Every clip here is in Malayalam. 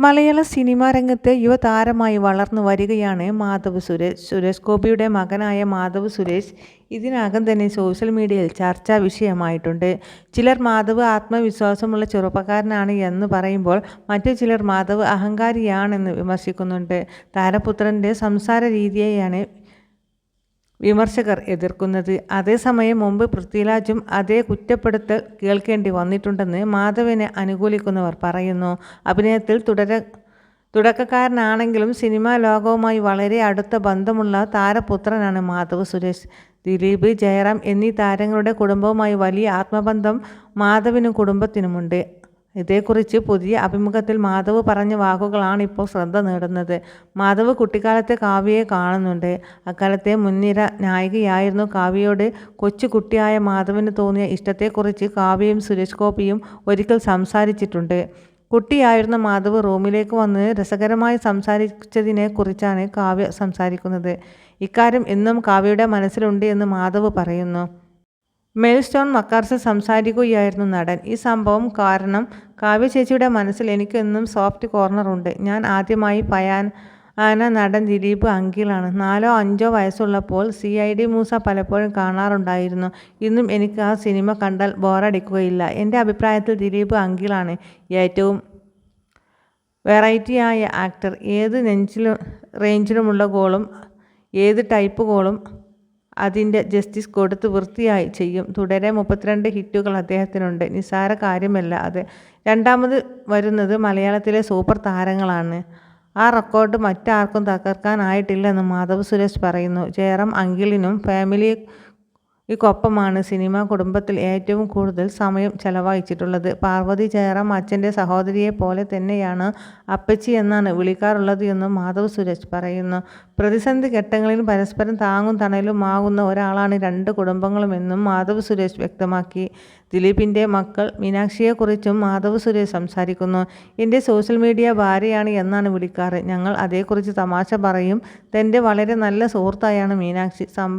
മലയാള സിനിമാ രംഗത്ത് യുവതാരമായി വളർന്നു വരികയാണ് മാധവ് സുരേഷ്. സുരേഷ് ഗോപിയുടെ മകനായ മാധവ് സുരേഷ് ഇതിനകം തന്നെ സോഷ്യൽ മീഡിയയിൽ ചർച്ചാ വിഷയമായിട്ടുണ്ട്. ചിലർ മാധവ് ആത്മവിശ്വാസമുള്ള ചെറുപ്പക്കാരനാണ് എന്ന് പറയുമ്പോൾ മറ്റു ചിലർ മാധവ് അഹങ്കാരിയാണെന്ന് വിമർശിക്കുന്നുണ്ട്. താരപുത്രന്റെ സംസാര രീതിയെയാണ് വിമർശകർ എതിർക്കുന്നത്. അതേസമയം മുമ്പ് പൃഥ്വിരാജും അതേ കുറ്റപ്പെടുത്തൽ കേൾക്കേണ്ടി വന്നിട്ടുണ്ടെന്ന് മാധവനെ അനുകൂലിക്കുന്നവർ പറയുന്നു. അഭിനയത്തിൽ തുടര തുടക്കക്കാരനാണെങ്കിലും സിനിമാ ലോകവുമായി വളരെ അടുത്ത ബന്ധമുള്ള താരപുത്രനാണ് മാധവ് സുരേഷ്. ദിലീപ് ജയറാം എന്നീ താരങ്ങളുടെ കുടുംബവുമായി വലിയ ആത്മബന്ധം മാധവിനും കുടുംബത്തിനുമുണ്ട്. ഇതേക്കുറിച്ച് പുതിയ അഭിമുഖത്തിൽ മാധവ് പറഞ്ഞ വാക്കുകളാണ് ഇപ്പോൾ ശ്രദ്ധ നേടുന്നത്. മാധവ് കുട്ടിക്കാലത്തെ കാവ്യയെ കാണുന്നുണ്ട്. അക്കാലത്തെ മുൻനിര നായികയായിരുന്നു കാവ്യയോട് കൊച്ചു കുട്ടിയായ മാധവന് തോന്നിയ ഇഷ്ടത്തെക്കുറിച്ച് കാവ്യയും സുരേഷ് ഗോപിയും ഒരിക്കൽ സംസാരിച്ചിട്ടുണ്ട്. കുട്ടിയായിരുന്ന മാധവ് റൂമിലേക്ക് വന്ന് രസകരമായി സംസാരിച്ചതിനെ കുറിച്ചാണ് കാവ്യ സംസാരിക്കുന്നത്. ഇക്കാര്യം എന്നും കാവ്യയുടെ മനസ്സിലുണ്ട് എന്ന് മാധവ് പറയുന്നു. മെയിൽ സ്റ്റോൺ മക്കാർസ് സംസാരിക്കുകയായിരുന്നു നടൻ. ഈ സംഭവം കാരണം കാവ്യ ചേച്ചിയുടെ മനസ്സിൽ എനിക്കെന്നും സോഫ്റ്റ് കോർണറുണ്ട് ഞാൻ ആദ്യമായി പയാൻ ആന നടൻ ദിലീപ് അങ്കിളാണ്. നാലോ അഞ്ചോ വയസ്സുള്ളപ്പോൾ സി ഐ ഡി മൂസ പലപ്പോഴും കാണാറുണ്ടായിരുന്നു. ഇന്നും എനിക്ക് ആ സിനിമ കണ്ടാൽ ബോറടിക്കുകയില്ല. എന്റെ അഭിപ്രായത്തിൽ ദിലീപ് അങ്കിളാണ് ഏറ്റവും വെറൈറ്റിയായ ആക്ടർ. ഏത് നെഞ്ചിലും റേഞ്ചിലുമുള്ള ഗോളും ഏത് ടൈപ്പ് ഗോളും അതിന്റെ ജസ്റ്റിസ് കൊടുത്ത് വൃത്തിയായി ചെയ്യും. തുടരെ മുപ്പത്തിരണ്ട് ഹിറ്റുകൾ അദ്ദേഹത്തിനുണ്ട്. നിസ്സാര കാര്യമല്ല അത്. രണ്ടാമത് വരുന്നത് മലയാളത്തിലെ സൂപ്പർ താരങ്ങളാണ്. ആ റെക്കോർഡ് മറ്റാർക്കും തകർക്കാനായിട്ടില്ലെന്ന് മാധവ് സുരേഷ് പറയുന്നു. ജയറാം അങ്കിളിനും ഫാമിലി ഇക്കൊപ്പമാണ് സിനിമ കുടുംബത്തിൽ ഏറ്റവും കൂടുതൽ സമയം ചെലവഴിച്ചിട്ടുള്ളത്. പാർവതി ജയറാം അച്ഛന്റെ സഹോദരിയെ പോലെ തന്നെയാണ് അപ്പച്ചി എന്നാണ് വിളിക്കാറുള്ളത് എന്നും മാധവ് സുരേഷ് പറയുന്നു. പ്രതിസന്ധി ഘട്ടങ്ങളിൽ പരസ്പരം താങ്ങും തണലുമാകുന്ന ഒരാളാണ് രണ്ട് കുടുംബങ്ങളുമെന്നും മാധവ് സുരേഷ് വ്യക്തമാക്കി. ദിലീപിന്റെ മക്കൾ മീനാക്ഷിയെക്കുറിച്ചും മാധവ് സുരേഷ് സംസാരിക്കുന്നു. എന്റെ സോഷ്യൽ മീഡിയ ഭാര്യയാണ് എന്നാണ് വിളിക്കാറ്. ഞങ്ങൾ അതേക്കുറിച്ച് തമാശ പറയും. തന്റെ വളരെ നല്ല സുഹൃത്തായാണ് മീനാക്ഷി. സം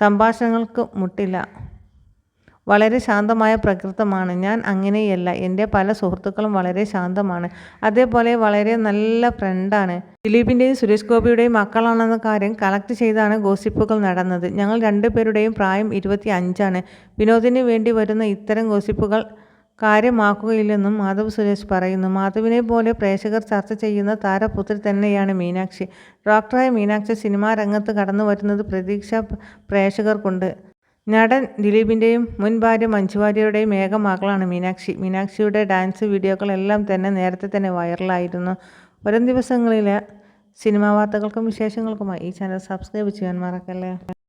സംഭാഷണങ്ങൾക്ക് മുട്ടില്ല. വളരെ ശാന്തമായ പ്രകൃതമാണ്. ഞാൻ അങ്ങനെയല്ല. എന്റെ പല സുഹൃത്തുക്കളും വളരെ ശാന്തമാണ്. അതേപോലെ വളരെ നല്ല ഫ്രണ്ടാണ്. ദിലീപിന്റെയും സുരേഷ് ഗോപിയുടെയും മക്കളാണെന്ന കാര്യം കളക്ട് ചെയ്താണ് ഗോസിപ്പുകൾ നടന്നത്. ഞങ്ങൾ രണ്ടുപേരുടെയും പ്രായം ഇരുപത്തി അഞ്ചാണ് വിനോദിന് വേണ്ടി വരുന്ന ഇത്തരം ഗോസിപ്പുകൾ കാര്യമാക്കുകയില്ലെന്നും മാധവ് സുരേഷ് പറയുന്നു. മാധവിനെ പോലെ പ്രേക്ഷകർ ചർച്ച ചെയ്യുന്ന താരപുത്രി തന്നെയാണ് മീനാക്ഷി. ഡോക്ടറായ മീനാക്ഷി സിനിമാ രംഗത്ത് കടന്നു വരുന്നത് പ്രതീക്ഷ പ്രേക്ഷകർക്കുണ്ട്. നടൻ ദിലീപിന്റെയും മുൻ ഭാര്യ മഞ്ജുവാര്യയുടെയും ഏക മീനാക്ഷി. മീനാക്ഷിയുടെ ഡാൻസ് വീഡിയോകളെല്ലാം തന്നെ നേരത്തെ തന്നെ വൈറലായിരുന്നു. വരും ദിവസങ്ങളിലെ സിനിമാ വാർത്തകൾക്കും വിശേഷങ്ങൾക്കുമായി ഈ ചാനൽ സബ്സ്ക്രൈബ് ചെയ്യാൻ മറക്കല്ലേ?